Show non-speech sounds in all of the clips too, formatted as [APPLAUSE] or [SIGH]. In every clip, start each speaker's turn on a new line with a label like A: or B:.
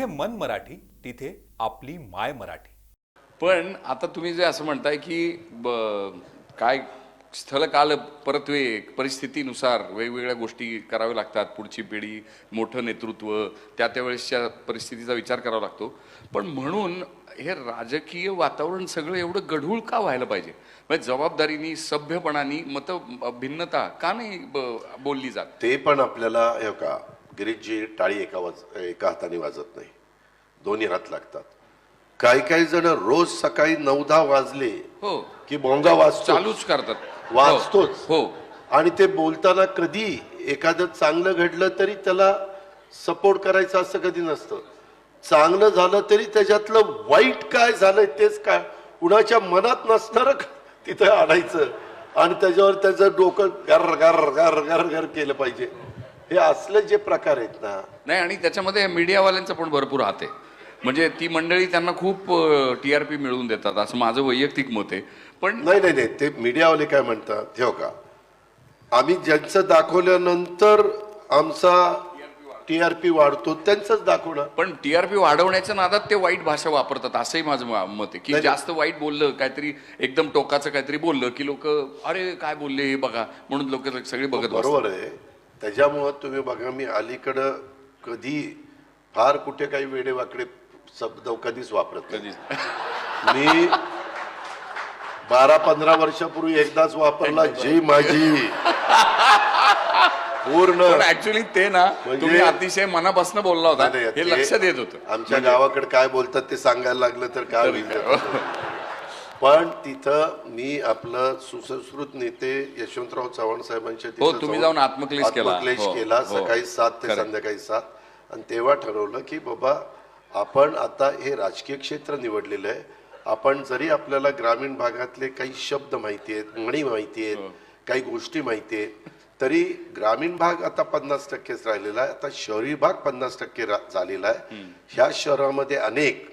A: जिथे मन मराठी तिथे आपली माय मराठी.
B: पण आता तुम्ही जे असं म्हणताय की ब- काय स्थलकाल परत्वे परिस्थितीनुसार वेगवेगळ्या गोष्टी कराव्या लागतात. पुढची पिढी मोठं नेतृत्व त्या त्यावेळेसच्या परिस्थितीचा विचार करावा लागतो. पण म्हणून हे राजकीय वातावरण सगळं एवढं गढूळ का व्हायला पाहिजे? म्हणजे जबाबदारीनी सभ्यपणाने मत भिन्नता का नाही बोलली जात?
C: ते पण आपल्याला हे का गिरीशजी टाळी एका वाज एका हाताने वाजत नाही. दोन्ही हात लागतात. काही काही जण रोज सकाळी नऊ दहा वाजले
B: हो.
C: की बोंगा वाजतो
B: चालूच करतात.
C: वाचतोच
B: हो.
C: आणि ते बोलताना कधी एखादं चांगलं घडलं तरी त्याला सपोर्ट करायचं असं कधी नसतं. चांगलं झालं तरी त्याच्यातलं वाईट काय झालंय तेच काय? कुणाच्या मनात नसणार तिथं आणायचं. आणि त्याच्यावर त्याचं डोकं गर गर गर गर गर केलं पाहिजे. हे असले जे प्रकार आहेत ना.
B: नाही आणि त्याच्यामध्ये मीडियावाल्यांचा पण भरपूर हात आहे. म्हणजे ती मंडळी त्यांना खूप टी आर पी मिळवून देतात असं माझं वैयक्तिक मत आहे. पण
C: नाही नाही नाही ते मीडियावाले काय म्हणतात ठेव का आम्ही ज्यांचं दाखवल्यानंतर आमचा टी आर पी वाढतो त्यांचंच दाखवणार.
B: पण टीआरपी वाढवण्याच्या नादात ते वाईट भाषा वापरतात असंही माझं मत आहे. की. जास्त वाईट बोललं काहीतरी एकदम टोकाचं काहीतरी बोललं की लोक अरे काय बोलले हे बघा म्हणून लोक सगळे बघत.
C: बरोबर आहे. त्याच्यामुळं तुम्ही बघा मी अलीकडं कधी फार कुठे काही वेडेवाकडे शब्द कधीच वापरत
B: कधीच.
C: मी बारा पंधरा वर्षापूर्वी एकदाच वापरला [LAUGHS] जी माझी. पूर्ण.
B: ऍक्च्युली ते ना
C: म्हणजे-
B: तुम्ही अतिशय मनापासून बोलला होता. हे
C: ते
B: लक्षात येत होतं.
C: आमच्या गावाकडे काय बोलतात ते सांगायला लागलं तर काय होईल? पण तिथं मी आपलं सुसंस्कृत नेते यशवंतराव चव्हाण साहेबांच्या
B: हो, तुम्ही
C: जाऊन
B: आत्मक्लेश केला.
C: आत्मक्लेश
B: हो,
C: केला
B: हो.
C: सकाळी सात ते. संध्याकाळी सात आणि तेव्हा ठरवलं की बाबा आपण आता हे राजकीय क्षेत्र निवडलेलं आहे आपण जरी आपल्याला ग्रामीण भागातले काही शब्द माहिती आहेत म्हणी माहिती. आहेत काही गोष्टी माहिती आहेत तरी ग्रामीण भाग आता पन्नास टक्केच राहिलेला आहे आता शहरी भाग पन्नास टक्के झालेला आहे ह्या शहरामध्ये अनेक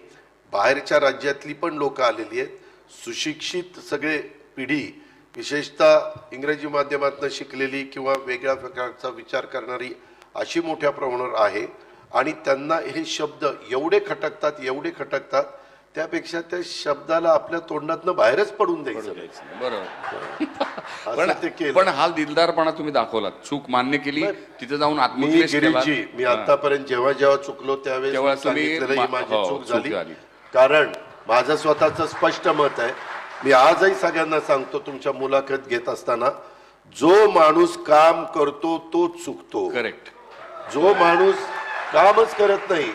C: बाहेरच्या राज्यातली पण लोक आलेली आहेत सुशिक्षित सगळे पिढी विशेषतः इंग्रजी माध्यमातून शिकलेली किंवा वेगळ्या प्रकारचा विचार करणारी अशी मोठ्या प्रमाणावर आहे. आणि त्यांना हे शब्द एवढे खटकतात एवढे खटकतात त्यापेक्षा त्या शब्दाला आपल्या तोंडातनं बाहेरच पडून द्यायचं.
B: बरोबर. [LAUGHS] पण हा दिलदारपणा तुम्ही दाखवलात. चूक मान्य केली तिथे जाऊन आत्मक्लेश
C: मी आतापर्यंत जेव्हा जेव्हा चुकलो त्यावेळेस माझी
B: हो,
C: चूक झाली. कारण माझं स्वतःचं स्पष्ट मत आहे. मी आजही सगळ्यांना सांगतो तुमच्या मुलाखत घेत असताना जो माणूस काम करतो तोच चुकतो.
B: करेक्ट
C: जो माणूस कामच करत नाही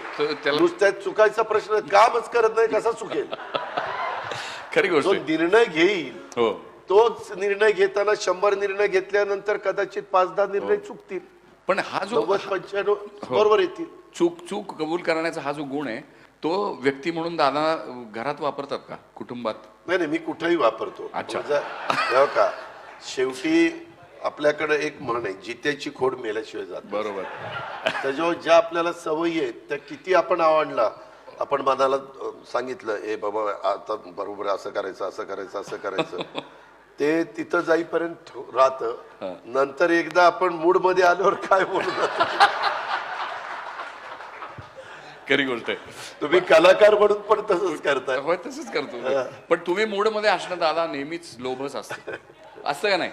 C: नुसत्यात चुकायचा प्रश्न कामच करत नाही कसा चुकेल? [LAUGHS]
B: खरी गोष्ट
C: जो. निर्णय घेईल
B: हो.
C: तोच निर्णय घेताना शंभर निर्णय घेतल्यानंतर कदाचित पाच दहा निर्णय चुकतील.
B: पण हा जो
C: पंच्याण्णव बरोबर येतील.
B: चूक चूक कबूल करण्याचा हा जो गुण आहे तो व्यक्ती म्हणून दादा घरात वापरतात का? कुटुंबात?
C: नाही नाही मी कुठेही वापरतो.
B: अच्छा.
C: माझा- हो का? शेवटी आपल्याकडे एक म्हण आहे जित्याची खोड मेल्याशिवाय जात नाही.
B: बरोबर.
C: त्याच्यावर ज्या आपल्याला सवयी आहेत त्या किती आपण आवडला आपण मनाला अ, सांगितलं ए बाबा आता बरोबर असं करायचं असं करायचं असं करायचं. [LAUGHS] ते तिथं जाईपर्यंत राहतं. नंतर एकदा आपण मूडमध्ये आल्यावर काय बोलणार? [LAUGHS]
B: खरी गोष्ट आहे.
C: तुम्ही कलाकार म्हणून पण तसंच करताय.
B: होय तसंच करतो. पण तुम्ही मूडमध्ये असणं दादा नेहमीच लोभच असतं. असतं का नाही?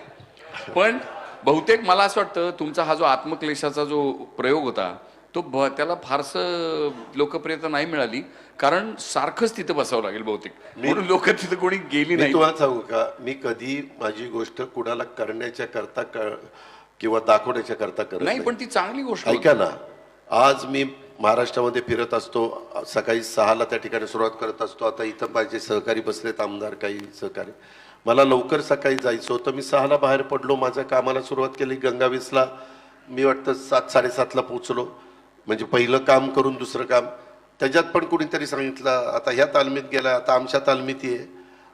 B: पण बहुतेक मला असं वाटतं तुमचा हा जो आत्मक्लेशाचा जो प्रयोग होता तो ब- त्याला फारसं लोकप्रियता नाही मिळाली. कारण सारखंच तिथं बसावं लागेल बहुतेक. म्हणून लोक तिथं कोणी गेली
C: मी
B: नाही.
C: तुम्हाला सांगू का? मी कधी माझी गोष्ट कुणाला करण्याच्या करता क- किंवा दाखवण्याच्या करता करत
B: नाही
C: नाही.
B: पण ती चांगली गोष्ट होती.
C: ऐका ना. आज मी महाराष्ट्रामध्ये फिरत असतो सकाळी सहाला त्या ठिकाणी सुरुवात करत असतो. आता इथं माझे सहकारी बसलेत आमदार काही सहकारी. मला लवकर सकाळी जायचं होतं. मी सहाला बाहेर पडलो माझ्या कामाला सुरुवात केली. गंगावीसला मी वाटतं सात साडेसातला पोचलो म्हणजे पहिलं काम करून दुसरं काम. त्याच्यात पण कुणीतरी सांगितलं आता ह्या तालमीत गेला आता आमच्या तालमीत ये.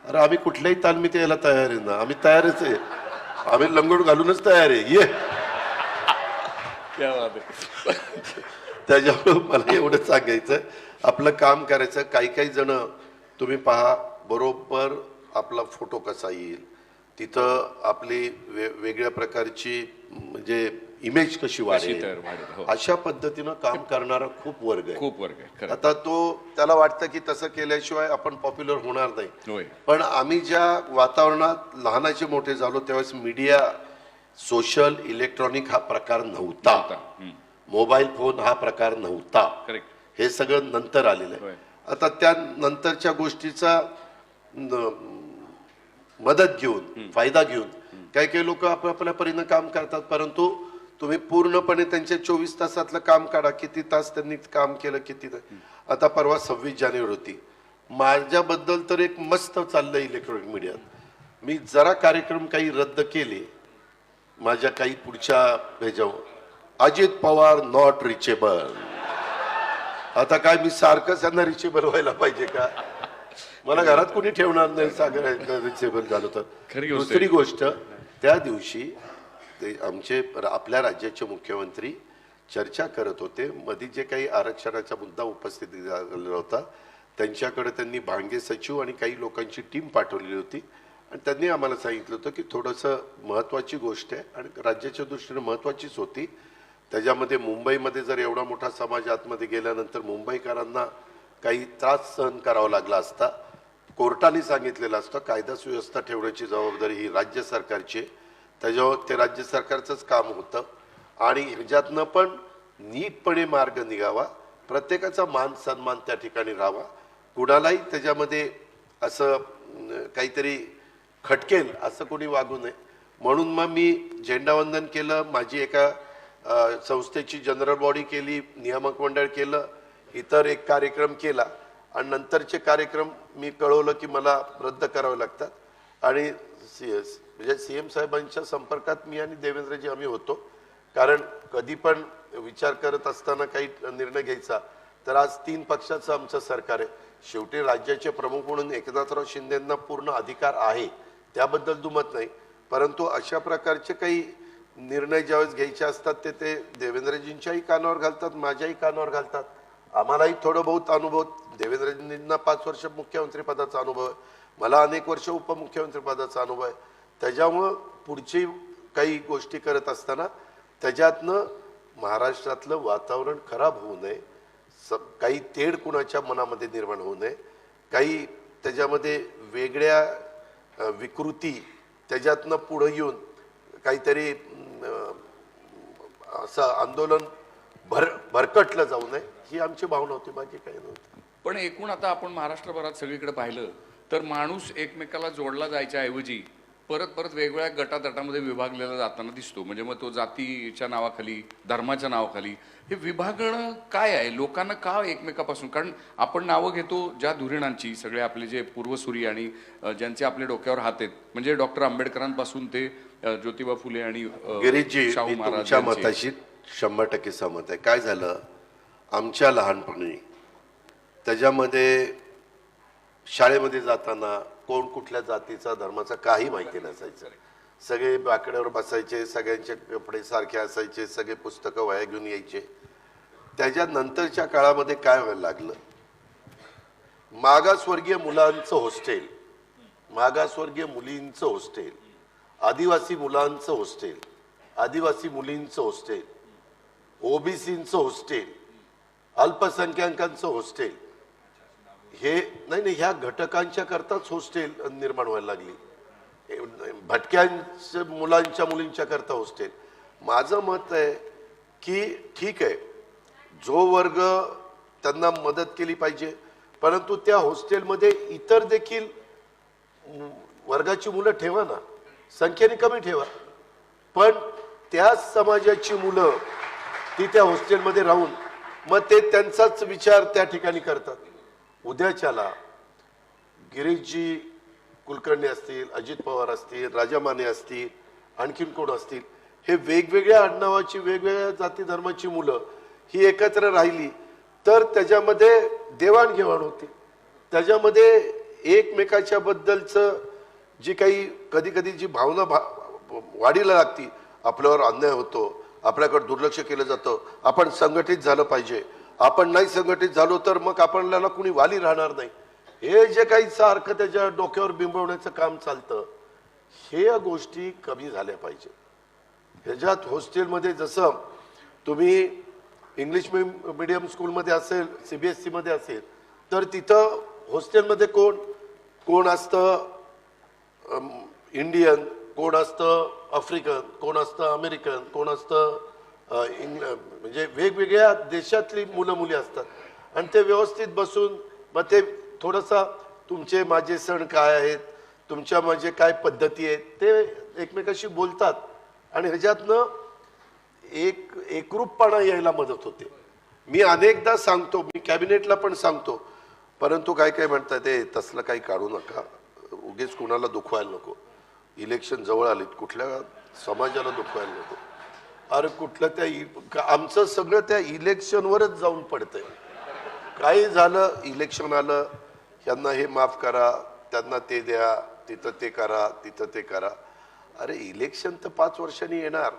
C: अरे आम्ही कुठल्याही तालमीत यायला तयार आहे ना? आम्ही तयारच आहे. आम्ही लंगोट घालूनच तयार आहे. ये. त्याच्यामुळं मला एवढं सांगायचं. आपलं काम करायचं. काही काही जण तुम्ही पहा बरोबर आपला फोटो कसा येईल? तिथं आपली वे वेगळ्या प्रकारची म्हणजे इमेज कशी वाढेल?
B: हो.
C: अशा पद्धतीनं काम करणारा खूप वर्ग आहे.
B: खूप वर्ग आहे
C: आता तो त्याला वाटतं की तसं केल्याशिवाय आपण पॉप्युलर होणार नाही. पण आम्ही ज्या वातावरणात लहानाचे मोठे झालो त्यावेळेस मीडिया सोशल इलेक्ट्रॉनिक हा प्रकार नव्हता. मोबाईल फोन हा प्रकार नव्हता.
B: करेक्ट
C: हे सगळं नंतर आलेलं
B: होय.
C: आहे आता त्या नंतरच्या गोष्टीचा न- मदत घेऊन फायदा घेऊन काही काही लोक आपापल्या परीनं काम करतात परंतु तुम्ही पूर्णपणे त्यांच्या चोवीस तासातलं काम काढा किती तास त्यांनी काम केलं किती नाही. आता परवा सव्वीस जानेवारी होती. माझ्याबद्दल तर एक मस्त चाललंय इलेक्ट्रॉनिक मीडियात. मी जरा कार्यक्रम काही रद्द केले माझ्या काही पुढच्या ह्याच्यावर. अजित पवार नॉट रिचेबल आता काय मी सारखंच यांना रिचेबल व्हायला पाहिजे का? मला घरात कोणी ठेवणार नाही सागर रिचेबल झालं तर. दुसरी गोष्ट त्या दिवशी ते आमचे आपल्या राज्याचे मुख्यमंत्री चर्चा करत होते. मध्ये जे काही आरक्षणाचा मुद्दा उपस्थित झालेला होता त्यांच्याकडे त्यांनी भांगे सचिव आणि काही लोकांची टीम पाठवलेली होती. आणि त्यांनी आम्हाला सांगितलं होतं की थोडंसं महत्वाची गोष्ट आहे आणि राज्याच्या दृष्टीने महत्वाचीच होती. त्याच्यामध्ये मुंबईमध्ये जर एवढा मोठा समाज आतमध्ये गेल्यानंतर मुंबईकरांना काही त्रास सहन करावा लागला असता कोर्टाने सांगितलेलं असतं कायदा सुव्यवस्था ठेवण्याची जबाबदारी ही राज्य सरकारची आहे. त्याच्यावर ते राज्य सरकारचंच काम होतं. आणि ह्याच्यातनं पण नीटपणे मार्ग निघावा प्रत्येकाचा मान सन्मान त्या ठिकाणी राहावा. कुणालाही त्याच्यामध्ये असं काहीतरी खटकेल असं कोणी वागू नये. म्हणून मग मी झेंडावंदन केलं माझी एका संस्थेची जनरल बॉडी केली नियामक मंडळ केलं इतर एक कार्यक्रम केला आणि नंतरचे कार्यक्रम मी कळवलं की मला रद्द करावे लागतात. आणि सी एस म्हणजे सी एम साहेबांच्या संपर्कात मी आणि देवेंद्रजी आम्ही होतो. कारण कधी पण विचार करत असताना काही निर्णय घ्यायचा तर आज तीन पक्षाचं आमचं सरकार आहे. शेवटी राज्याचे प्रमुख म्हणून एकनाथराव शिंदेंना पूर्ण अधिकार आहे त्याबद्दल दुमत नाही. परंतु अशा प्रकारचे काही निर्णय ज्यावेळेस घ्यायचे असतात ते ते देवेंद्रजींच्याही कानावर घालतात माझ्याही कानावर घालतात. आम्हालाही थोडं बहुत अनुभव देवेंद्रजींना पाच वर्ष मुख्यमंत्री पदाचा अनुभव आहे. मला अनेक वर्ष उपमुख्यमंत्री पदाचा अनुभव आहे. त्याच्यामुळं पुढची काही गोष्टी करत असताना त्याच्यातनं महाराष्ट्रातलं वातावरण खराब होऊ नये. स काही तेढ कुणाच्या मनामध्ये निर्माण होऊ नये. काही त्याच्यामध्ये वेगळ्या विकृती त्याच्यातनं पुढं येऊन काहीतरी असं आंदोलन भर भरकटलं जाऊ नये ही आमची भावना होती बाकी काही नव्हती.
B: पण एकूण आता आपण महाराष्ट्रभरात सगळीकडे पाहिलं तर माणूस एकमेकाला जोडला जायच्या ऐवजी परत परत वेगवेगळ्या गटातटामध्ये विभागलेला जाताना दिसतो. म्हणजे मग तो जातीच्या नावाखाली धर्माच्या नावाखाली हे विभागणं काय आहे? लोकांना का एकमेकापासून? कारण आपण नावं घेतो ज्या धुरीणांची सगळे आपले जे पूर्वसुरी आणि ज्यांचे आपले डोक्यावर हात आहेत. म्हणजे डॉक्टर आंबेडकरांपासून ते ज्योतिबा फुले आणि शाहू महाराज
C: शंभर टक्के सहमत आहे. काय झालं? आमच्या लहानपणी त्याच्यामध्ये शाळेमध्ये जाताना कोण कुठल्या जातीचा धर्माचा काही माहिती नसायचं. सगळे बाकड्यावर बसायचे सगळ्यांचे कपडे सारखे असायचे सगळे पुस्तकं वाया घेऊन यायचे. त्याच्या नंतरच्या काळामध्ये काय व्हायला लागलं? मागासवर्गीय मुलांचं हॉस्टेल मागासवर्गीय मुलींचं हॉस्टेल आदिवासी मुलांचं हॉस्टेल आदिवासी मुलींचं हॉस्टेल ओबीसींचं हॉस्टेल अल्पसंख्याकांचं हॉस्टेल हे नाही नाही ह्या घटकांच्या करताच हॉस्टेल निर्माण व्हायला लागली. भटक्यांच्या मुलांच्या मुलींच्या करता हॉस्टेल माझं मत आहे की ठीक आहे जो वर्ग त्यांना मदत केली पाहिजे परंतु त्या हॉस्टेलमध्ये इतर देखील वर्गाची मुलं ठेवा ना. संख्येने कमी ठेवा. पण त्याच समाजाची मुलं ती त्या हॉस्टेलमध्ये राहून मग ते त्यांचाच विचार त्या ठिकाणी करतात. उद्याच्याला गिरीशजी कुलकर्णी असतील अजित पवार असतील राजा माने असतील आणखीन कोण असतील हे वेगवेगळ्या आडनावाची वेगवेगळ्या जाती धर्माची मुलं ही एकत्र राहिली तर त्याच्यामध्ये देवाणघेवाण होते. त्याच्यामध्ये एकमेकाच्या बद्दलचं जी काही कधी कधी जी भावना भा वाढीला लागती आपल्यावर अन्याय होतो आपल्याकडे दुर्लक्ष केलं जातं आपण संघटित झालं पाहिजे आपण नाही संघटित झालो तर मग आपल्याला कुणी वाली राहणार नाही. हे जे काही सारखं त्याच्या डोक्यावर बिंबवण्याचं काम चालतं हे गोष्टी कमी झाल्या पाहिजे. ह्याच्यात हॉस्टेलमध्ये जसं तुम्ही इंग्लिश मिडियम स्कूलमध्ये असेल सी बी एस सीमध्ये असेल तर तिथं हॉस्टेलमध्ये कोण? कोण असतं इंडियन कोण असतं आफ्रिकन कोण असतं अमेरिकन कोण असतं इंग्ल म्हणजे वेगवेगळ्या देशातली मुलं मुली असतात. आणि ते व्यवस्थित बसून मग ते थोडंसं तुमचे माझे सण काय आहेत? तुमच्या माझे काय पद्धती आहेत? ते एकमेकाशी बोलतात. आणि ह्याच्यातनं एक एकरूपपणा यायला मदत होते. मी अनेकदा सांगतो मी कॅबिनेटला पण सांगतो परंतु काय काय म्हणतात ते तसलं काही काढू नका. उगीच कुणाला दुखवायला नको. इलेक्शन जवळ आलीत. कुठल्या समाजाला दुखवायला नको. अरे कुठलं त्या इ- का- आमचं सगळं त्या इलेक्शनवरच जाऊन पडतंय. काही झालं इलेक्शन आलं यांना हे माफ करा त्यांना ते द्या तिथं ते करा तिथं ते करा. अरे इलेक्शन तर पाच वर्षांनी येणार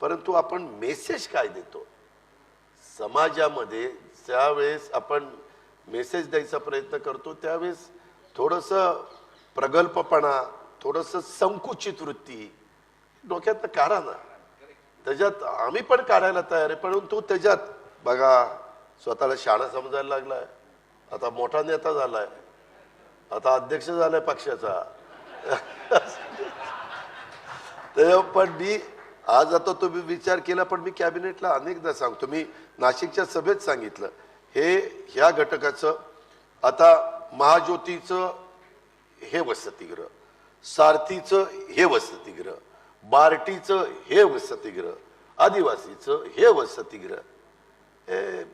C: परंतु आपण मेसेज काय देतो? समाजामध्ये ज्यावेळेस आपण मेसेज द्यायचा प्रयत्न करतो त्यावेळेस थोडंसं प्रगल्भपणा थोडंसं संकुचित वृत्ती डोक्यात काढा ना. त्याच्यात आम्ही पण काढायला तयार आहे परंतु त्याच्यात बघा स्वतःला शाळा समजायला लागलाय. आता मोठा नेता झालाय. आता अध्यक्ष झालाय पक्षाचा. तर पण मी आज आता तुम्ही विचार केला पण मी कॅबिनेटला अनेकदा सांगतो. मी नाशिकच्या सभेत सांगितलं. हे ह्या घटकाचं आता महाज्योतीचं हे वसतिगृह सारथीचं हे वसतिगृह बार्टीचं हे वसतिगृह आदिवासीचं हे वसतिगृह. हे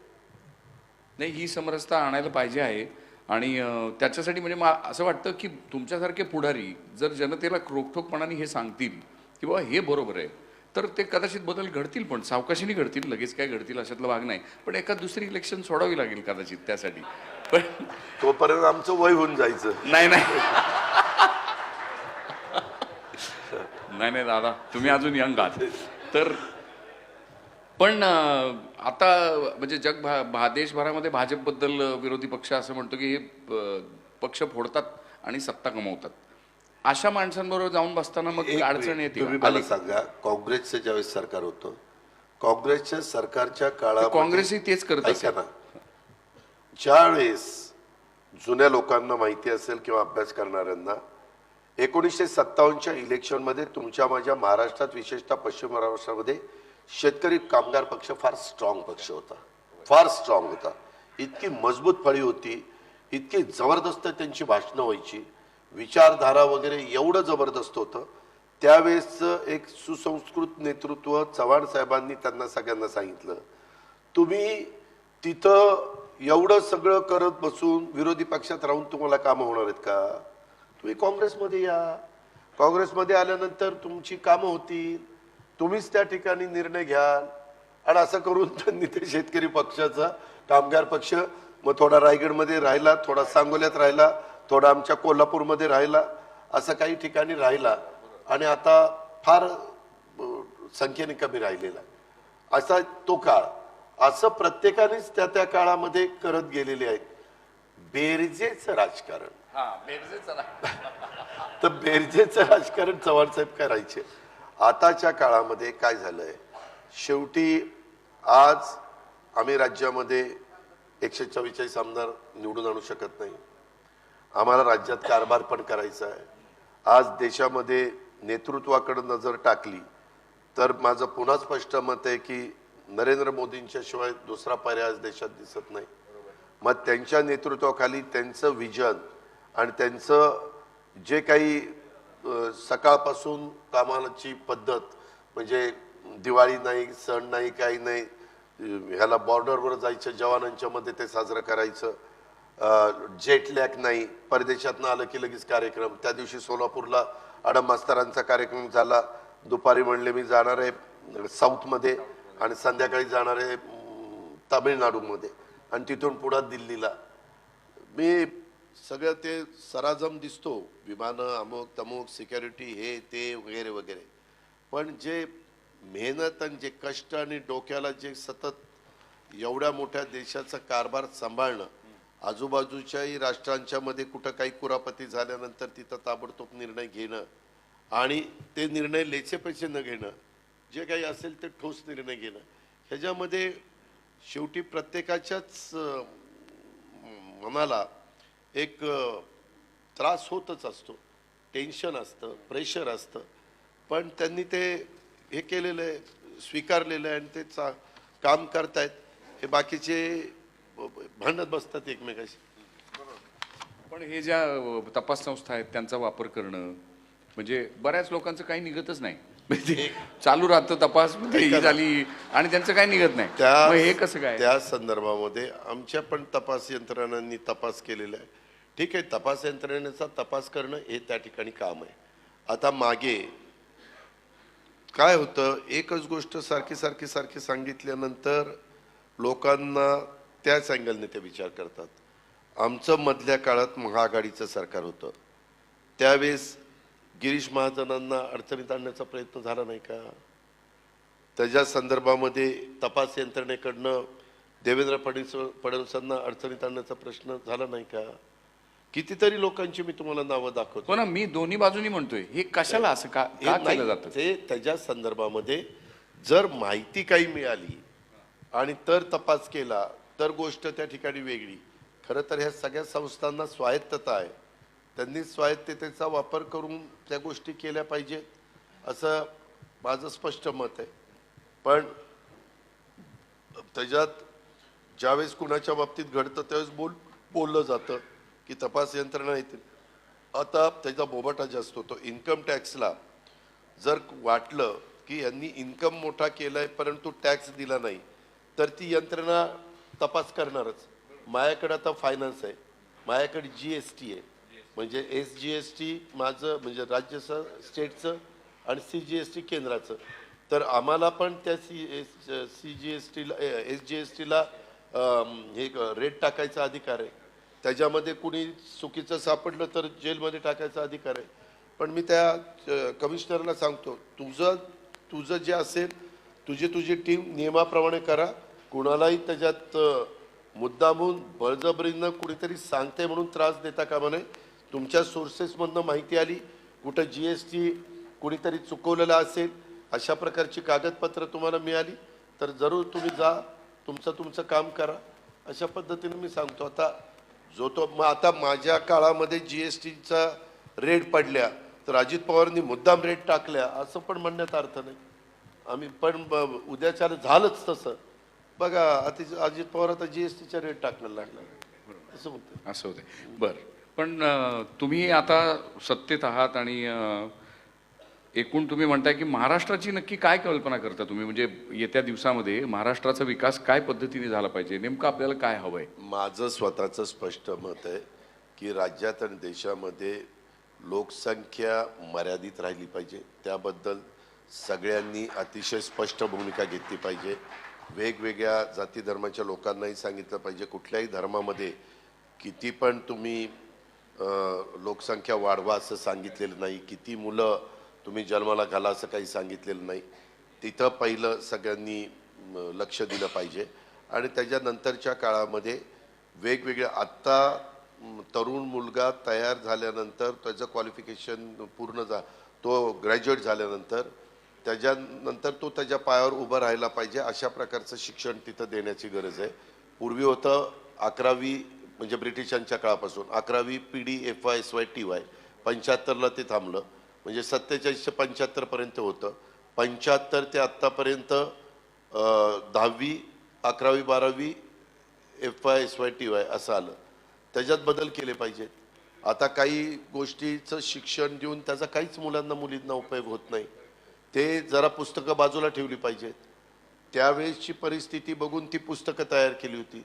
B: नाही ही समरसता आणायला पाहिजे आहे. आणि त्याच्यासाठी म्हणजे असं वाटतं की तुमच्यासारखे पुढारी जर जनतेला रोखठोकपणाने हे सांगतील की बाबा हे बरोबर आहे तर ते कदाचित बदल घडतील पण सावकाशीने घडतील लगेच काय घडतील अशातला भाग नाही. पण एखाद दुसरी इलेक्शन सोडावी लागेल कदाचित त्यासाठी. पण
C: तोपर्यंत आमचं वय होऊन जायचं.
B: नाही नाही. नाही नाही दादा तुम्ही अजून यंग आहात तर पण आता म्हणजे जग भा भा देशभरामध्ये भाजपबद्दल विरोधी पक्ष असं म्हणतो की हे पक्ष फोडतात आणि सत्ता कमवतात अशा माणसांबरोबर जाऊन बसताना मग अडचण येते
C: तुम्ही? मला. सांगा काँग्रेसचं ज्यावेळेस सरकार होतं काँग्रेसच्या सरकारच्या काळात
B: काँग्रेसही तेच करत
C: ऐका ना ज्यावेळेस जुन्या लोकांना माहिती असेल किंवा अभ्यास करणाऱ्यांना एकोणीसशे सत्तावन्नच्या इलेक्शनमध्ये तुमच्या माझ्या महाराष्ट्रात विशेषतः पश्चिम महाराष्ट्रामध्ये शेतकरी कामगार पक्ष फार स्ट्रॉंग पक्ष होता. फार स्ट्रॉंग होता. इतकी मजबूत फळी होती. इतकी जबरदस्त त्यांची भाषणं व्हायची. विचारधारा वगैरे एवढं जबरदस्त होतं. त्यावेळेसचं एक सुसंस्कृत नेतृत्व चव्हाण साहेबांनी त्यांना सगळ्यांना सांगितलं. तुम्ही तिथं एवढं सगळं करत बसून विरोधी पक्षात राहून तुम्हाला कामं होणार आहेत का? तुम्ही काँग्रेसमध्ये या. काँग्रेसमध्ये आल्यानंतर तुमची कामं होतील. तुम्हीच त्या ठिकाणी निर्णय घ्याल. आणि असं करून त्यांनी ते शेतकरी पक्षाचा कामगार पक्ष मग थोडा रायगडमध्ये राहिला थोडा सांगोल्यात राहिला थोडा आमच्या कोल्हापूरमध्ये राहिला असं काही ठिकाणी राहिला. आणि आता फार संख्येने कमी राहिलेला असा तो काळ. असं प्रत्येकानेच त्या त्या काळामध्ये करत गेलेले आहेत बेरजेचं राजकारण. [LAUGHS] तर बेरजेचं राजकारण चव्हाण साहेब करायचे. आताच्या काळामध्ये काय झालंय? शेवटी आज आम्ही राज्यामध्ये एकशे चव्वेचाळीस आमदार निवडून आणू शकत नाही. आम्हाला राज्यात कारभार पण करायचा आहे. आज देशामध्ये नेतृत्वाकडे नजर टाकली तर माझं पुन्हा स्पष्ट मत आहे की नरेंद्र मोदींच्या शिवाय दुसरा पर्याय आज देशात दिसत नाही. मग त्यांच्या नेतृत्वाखाली त्यांचं विजन आणि त्यांचं जे काही सकाळपासून कामाची पद्धत म्हणजे दिवाळी नाही सण नाही काही नाही ह्याला बॉर्डरवर जायचं जवानांच्या मध्ये ते साजरं करायचं जेट लॅक नाही. परदेशातनं आलं की लगेच कार्यक्रम. त्या दिवशी सोलापूरला आडम मास्तरांचा कार्यक्रम झाला. दुपारी म्हणले मी जाणार आहे साऊथमध्ये आणि संध्याकाळी जाणार आहे तामिळनाडूमध्ये आणि तिथून पुढं दिल्लीला. मी सगळं ते सराजम दिसतो विमानं अमुक तमुक सिक्युरिटी हे ते वगैरे वगैरे. पण जे मेहनत आणि जे कष्ट आणि डोक्याला जे सतत एवढ्या मोठ्या देशाचा कारभार सांभाळणं आजूबाजूच्याही राष्ट्रांच्यामध्ये कुठं काही कुरापती झाल्यानंतर तिथं ताबडतोब निर्णय घेणं आणि ते निर्णय लेचे पैसे न घेणं जे काही असेल ते ठोस निर्णय घेणं. ह्याच्यामध्ये शेवटी प्रत्येकाच्याच मनाला एक त्रास होतच असतो. टेन्शन असतं प्रेशर असतं. पण त्यांनी ते हे केलेलं आहे स्वीकारलेलं आहे आणि ते चा काम करतायत. हे बाकीचे भांडत बसतात एकमेकाशी.
B: पण हे ज्या तपास संस्था आहेत त्यांचा वापर करणं म्हणजे बऱ्याच लोकांचं काही निघतच नाही. म्हणजे चालू राहतं तपास झाली आणि त्यांचं काही निघत नाही.
C: त्या
B: हे कसं काय?
C: त्या संदर्भामध्ये आमच्या पण तपास यंत्रणांनी तपास केलेला आहे. ठीक आहे तपास यंत्रणेचा तपास करणं हे त्या ठिकाणी काम आहे. आता मागे काय होतं एकच गोष्ट सारखी सारखी सारखी सांगितल्यानंतर लोकांना त्याच अँगलने ते विचार करतात. आमचं मधल्या काळात महाआघाडीचं सरकार होतं. त्यावेळेस गिरीश महाजनांना अडचणीत आणण्याचा प्रयत्न झाला नाही का? त्याच्या संदर्भामध्ये तपास यंत्रणेकडनं देवेंद्र फडणवीस फडणवीसांना अडचणीत आणण्याचा प्रश्न झाला नाही का? कितीतरी लोकांची मी तुम्हाला नावं दाखवतो.
B: हो ना मी दोन्ही बाजूनी म्हणतोय. हे कशाला असं का केलं जातं?
C: ते त्याच्या संदर्भामध्ये जर माहिती काही मिळाली आणि तर तपास केला तर गोष्ट त्या ठिकाणी वेगळी. खरं तर ह्या सगळ्या संस्थांना स्वायत्तता आहे. त्यांनी स्वायत्ततेचा वापर करून त्या गोष्टी केल्या पाहिजेत असं माझं स्पष्ट मत आहे. पण त्याच्यात ज्यावेळेस कुणाच्या बाबतीत घडतं त्यावेळेस बोल बोललं जातं. की तपास यंत्रणा येतील. आता त्याचा बोबाटा जास्त होतो इन्कम टॅक्सला जर वाटलं की यांनी इन्कम मोठा केलाय परंतु टॅक्स दिला नाही तर ती यंत्रणा तपास करणारच. माझ्याकडे आता फायनान्स आहे. माझ्याकडे जी एस टी आहे. म्हणजे एस जी एस टी माझं म्हणजे राज्याचं स्टेटचं आणि सी जी एस टी केंद्राचं. तर आम्हाला पण त्या C S C G S टीला एस जी एस टीला हे रेट टाकायचा अधिकार आहे. त्याच्यामध्ये कुणी चुकीचं सापडलं तर जेलमध्ये टाकायचा अधिकार आहे. पण मी त्या कमिशनरला सांगतो तुझं तुझं जे असेल तुझी तुझी टीम नियमाप्रमाणे करा. कुणालाही त्याच्यात मुद्दामून बळजबरीनं कुणीतरी सांगते म्हणून त्रास देता कामा नये. तुमच्या सोर्सेसमधनं माहिती आली कुठं जी एस टी कुणीतरी चुकवलेलं असेल अशा प्रकारची कागदपत्र तुम्हाला मिळाली तर जरूर तुम्ही जा तुमचं तुमचं काम करा. अशा पद्धतीनं मी सांगतो. आता जो तो मग आता माझ्या काळामध्ये जी एस टीचा रेट पडल्या तर अजित पवारांनी मुद्दाम रेट टाकल्या असं पण म्हणण्यात अर्थ नाही. आम्ही पण ब- उद्याच्या झालंच तसं. बघा अति अजित पवार आता जी एस टीचा रेट टाकायला लागला. असं म्हणतो
B: असं होते बर. पण तुम्ही आता सत्तेत आहात आणि एकूण तुम्ही म्हणताय की महाराष्ट्राची नक्की काय कल्पना करता तुम्ही? म्हणजे येत्या दिवसामध्ये महाराष्ट्राचा विकास काय पद्धतीने झाला पाहिजे? नेमकं आपल्याला काय हवंय?
C: माझं स्वतःचं स्पष्ट मत आहे की राज्यात आणि देशामध्ये लोकसंख्या मर्यादित राहिली पाहिजे. त्याबद्दल सगळ्यांनी अतिशय स्पष्ट भूमिका घेतली पाहिजे. वेगवेगळ्या जाती धर्माच्या लोकांनाही सांगितलं पाहिजे. कुठल्याही धर्मामध्ये किती पण तुम्ही लोकसंख्या वाढवा असं सांगितलेलं नाही. किती मुलं तुम्ही जन्माला घाला असं काही सांगितलेलं नाही. तिथं पहिलं सगळ्यांनी लक्ष दिलं पाहिजे. आणि त्याच्यानंतरच्या काळामध्ये वेगवेगळ्या आत्ता तरुण मुलगा तयार झाल्यानंतर त्याचं क्वालिफिकेशन पूर्ण जा तो ग्रॅज्युएट झाल्यानंतर त्याच्यानंतर तो त्याच्या पायावर उभं राहायला पाहिजे अशा प्रकारचं शिक्षण तिथं देण्याची गरज आहे. पूर्वी होतं अकरावी म्हणजे ब्रिटिशांच्या काळापासून अकरावी P D F Y S Y T Y पंच्याहत्तरला ते थांबलं. म्हणजे सत्तेचाळीसशे पंच्याहत्तरपर्यंत होतं. पंच्याहत्तर ते आत्तापर्यंत दहावी अकरावी बारावी F Y S Y T Y असं आलं. त्याच्यात बदल केले पाहिजेत. आता काही गोष्टीचं शिक्षण देऊन त्याचा काहीच मुलांना मुलींना उपयोग होत नाही. ते जरा पुस्तकं बाजूला ठेवली पाहिजेत. त्यावेळेसची परिस्थिती बघून ती पुस्तकं तयार केली होती.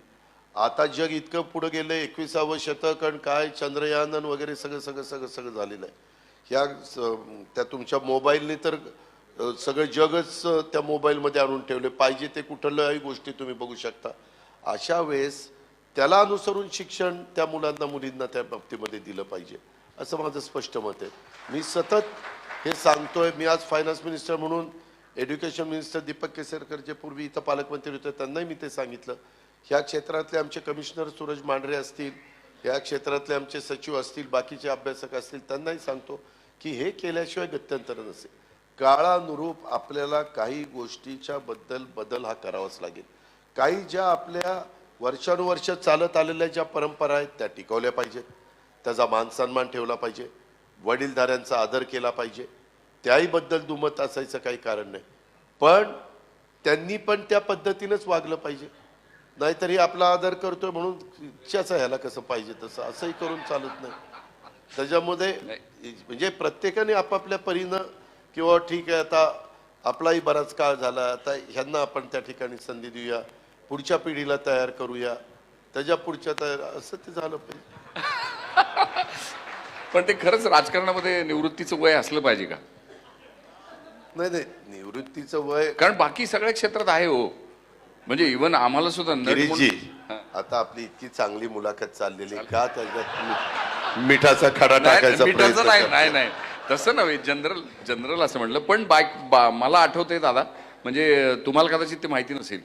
C: आता जग इतकं पुढं गेलं एकविसावं शतक आणि काय चंद्रयानन वगैरे सगळं सगळं सगळं सगळं झालेलं आहे. ह्या स- त्या तुमच्या मोबाईलने तर सगळं जगच त्या मोबाईलमध्ये आणून ठेवले. पाहिजे ते कुठल्याही गोष्टी तुम्ही बघू शकता. अशा वेळेस त्याला अनुसरून शिक्षण त्या मुलांना मुलींना त्या बाबतीमध्ये दिलं पाहिजे. असं माझं स्पष्ट मत आहे. मी सतत हे सांगतोय. मी आज फायनान्स मिनिस्टर म्हणून एज्युकेशन मिनिस्टर दीपक केसरकर जे पूर्वी इथं पालकमंत्री होते त्यांनाही मी ते सांगितलं. ह्या क्षेत्रातले आमचे कमिशनर सूरज मांढरे असतील या क्षेत्रातले आमचे सचिव असतील बाकीचे अभ्यासक असतील त्यांनाही सांगतो की हे केल्याशिवाय गत्यंतर नसेल. काळानुरूप आपल्याला काही गोष्टीच्या बद्दल बदल हा करावाच लागेल. काही ज्या आपल्या वर्षानुवर्ष चालत आलेल्या ज्या परंपरा आहेत त्या टिकवल्या पाहिजेत. त्याचा मान सन्मान ठेवला पाहिजे. वडीलधाऱ्यांचा आदर केला पाहिजे. त्याहीबद्दल दुमत असायचं काही कारण नाही. पण त्यांनी पण त्या पद्धतीनंच वागलं पाहिजे. नाहीतरी आपला आदर करतोय म्हणून इच्छाच ह्याला कसं पाहिजे तसं? असंही करून चालत नाही. त्याच्यामध्ये म्हणजे प्रत्येकाने आपापल्या परीनं किंवा ठीक आहे आता आपलाही बराच काळ झाला आता ह्यांना आपण त्या ठिकाणी संधी देऊया पुढच्या पिढीला तयार करूया. त्याच्या पुढच्या तयार असं ते झालं पाहिजे. [LAUGHS]
B: पण ते खरंच राजकारणामध्ये निवृत्तीचं वय असलं पाहिजे का?
C: नाही नाही. निवृत्तीचं वय
B: कारण बाकी सगळ्या क्षेत्रात आहे हो. म्हणजे इवन आम्हाला सुद्धा नट
C: गिरीशजी
B: म्हणून-
C: आता आपली इतकी चांगली मुलाखत चाललेली का त्याच्यात मी- मिठाचा खडा
B: नाही,
C: टाकायचा
B: मिठाचं
C: प्रयत्न
B: नाही
C: करतो?
B: नाही. नाही तसं नव्हे जनरल जनरल असं म्हटलं पण बाईक बा मला आठवतंय दादा म्हणजे तुम्हाला कदाचित ते माहिती नसेल.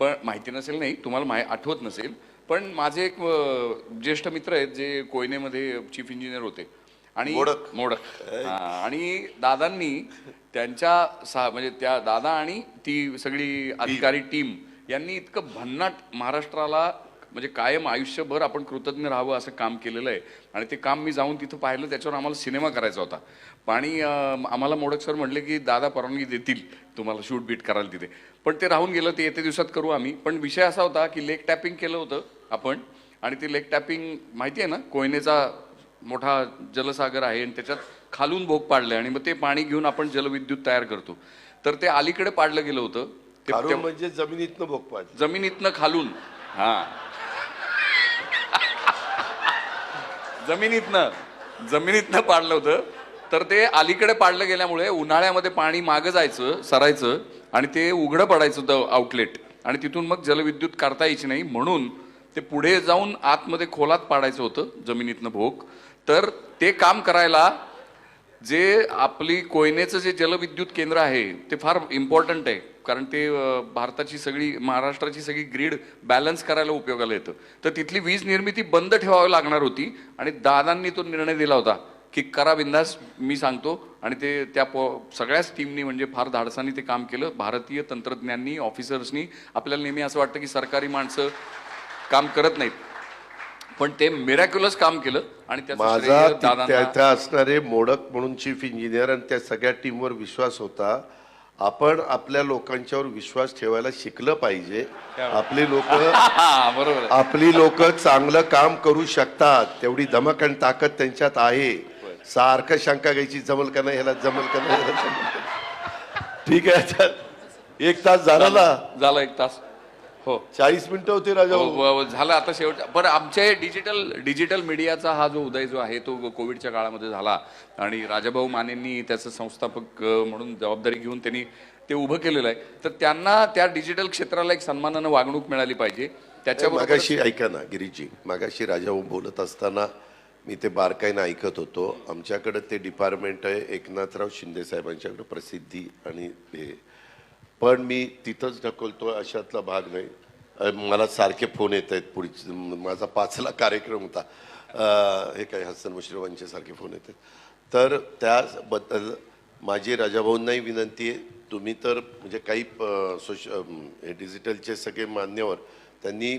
B: पण माहिती नसेल नाही तुम्हाला माहि आठवत नसेल. पण माझे एक अं, ज्येष्ठ मित्र आहेत जे कोयनेमध्ये चीफ इंजिनियर होते. आणि
C: मोडक.
B: मोडक. हा, आणि दादांनी त्यांच्या सा म्हणजे त्या दादा आणि ती सगळी अधिकारी टीम यांनी इतकं भन्नाट महाराष्ट्राला म्हणजे कायम आयुष्यभर आपण कृतज्ञ राहावं असं काम केलेलं आहे. आणि ते काम मी जाऊन तिथं पाहिलं त्याच्यावर आम्हाला सिनेमा करायचा होता. आणि आम्हाला मोडक सर म्हटले की दादा परवानगी देतील. तुम्हाला शूट बीट करायला तिथे. पण ते राहून गेलं ते येत्या दिवसात करू आम्ही. पण विषय असा होता की लेक टॅपिंग केलं होतं आपण. आणि ते लेक टॅपिंग माहिती आहे ना कोयनेचा मोठा जलसागर आहे आणि त्याच्यात खालून भोग आहे आणि मग ते पाणी घेऊन आपण जलविद्युत तयार करतो. तर ते अलीकडे पाडलं गेलं होतं.
C: म्हणजे जमिनीतनं भोग पाहिजे
B: जमिनीतनं खालून. हा. जमिनीतनं. जमिनीतनं पाडलं होतं. तर ते अलीकडे पाडलं गेल्यामुळे उन्हाळ्यामध्ये पाणी मागं जायचं सरायचं आणि ते उघडं पडायचं आउटलेट आणि तिथून मग जलविद्युत करता यायची नाही. म्हणून ते पुढे जाऊन आतमध्ये खोलात पाडायचं होतं जमिनीतनं भोग तर ते काम करायला जे आपली कोयनेचं जे जलविद्युत केंद्र आहे ते फार इम्पॉर्टंट आहे. कारण ते भारताची सगळी महाराष्ट्राची सगळी ग्रीड बॅलन्स करायला उपयोगाला येतं. तर तिथली वीज निर्मिती बंद ठेवावी लागणार होती आणि दादांनी तो निर्णय दिला होता की करा बिंदास मी सांगतो. आणि ते त्या पो सगळ्याच टीमनी म्हणजे फार धाडसानी ते काम केलं. भारतीय तंत्रज्ञांनी ऑफिसर्सनी आपल्याला नेहमी असं वाटतं की सरकारी माणसं काम करत नाहीत. पण ते मिरॅक्युलस काम केलं आणि त्याचं
C: माझा
B: श्रेय
C: ति-
B: दादांना
C: त्या असणारे मोडक म्हणून चीफ इंजिनियर आणि त्या सगळ्या टीमवर विश्वास होता. आपण आपल्या लोकांच्यावर विश्वास ठेवायला शिकलं पाहिजे. आपली लोक
B: हा, [LAUGHS] बरोबर आहे.
C: आपली लोक चांगलं काम करू शकतात. तेवढी धमक आणि ताकद त्यांच्यात आहे. सारखं शंका घ्यायची जमल का नाही ह्याला जमल का नाही ह्याला जमल का नाही. ठीक आहे एक तास झाला ना?
B: झालं एक तास. हो.
C: चाळीस मिनिटं होते राजा
B: हो, व- व- झालं आता शेवट पण आमच्या डिजिटल डिजिटल मीडियाचा हा जो उदय जो आहे तो कोविडच्या काळामध्ये झाला. आणि राजाभाऊ मानेंनी त्याचं संस्थापक म्हणून जबाबदारी घेऊन त्यांनी ते उभं केलेलं आहे. तर त्यांना त्या डिजिटल क्षेत्राला एक सन्मानानं वागणूक मिळाली पाहिजे. त्याच्यावर
C: मागाशी ऐका ना गिरीजी. मागाशी राजा बोलत असताना मी ते बारकाईनं ऐकत होतो. आमच्याकडे ते डिपार्टमेंट आहे एकनाथराव शिंदे साहेबांच्याकडे प्रसिद्धी आणि हे पण मी तिथंच ढकलतो अशातला भाग नाही. मला सारखे फोन येत आहेत पुढचे माझा पाचला कार्यक्रम होता. हे काय हसन मुश्रफांचे सारखे फोन येत आहेत. तर त्याबद्दल माझी राजाभाऊंनाही विनंती आहे तुम्ही तर म्हणजे काही सोश हे डिजिटलचे सगळे मान्यवर त्यांनी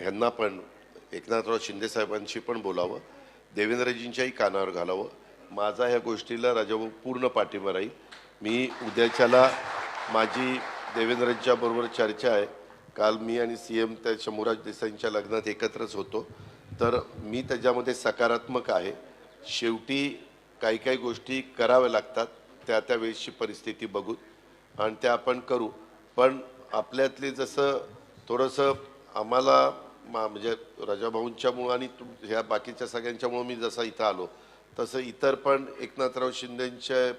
C: ह्यांना पण एकनाथराव शिंदेसाहेबांशी पण बोलावं देवेंद्रजींच्याही कानावर घालावं. माझा ह्या गोष्टीला राजाभाऊ पूर्ण पाठिंबा राहील. मी उद्याच्याला माझी देवेंद्रजींच्या बरोबर चर्चा आहे. काल मी आणि सी एम त्या शंभूराज देसाईंच्या लग्नात एकत्रच होतो. तर मी त्याच्यामध्ये सकारात्मक आहे. शेवटी काही काही गोष्टी कराव्या लागतात. त्या त्या वेळेसची परिस्थिती बघून आणि त्या आपण करू. पण आपल्यातले जसं थोडंसं आम्हाला मा म्हणजे राजाभाऊंच्यामुळं आणि तुम ह्या बाकीच्या सगळ्यांच्यामुळं मी जसा इथं आलो तसं इतर पण एकनाथराव शिंदेंच्या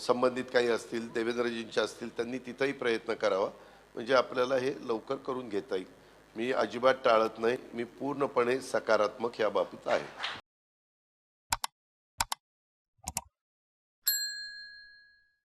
C: संबंधित काही असतील देवेंद्रजींचे असतील त्यांनी तिथंही प्रयत्न करावा. म्हणजे आपल्याला हे लवकर करून घेता येईल. मी अजिबात टाळत नाही. मी पूर्णपणे सकारात्मक या बाबतीत आहे.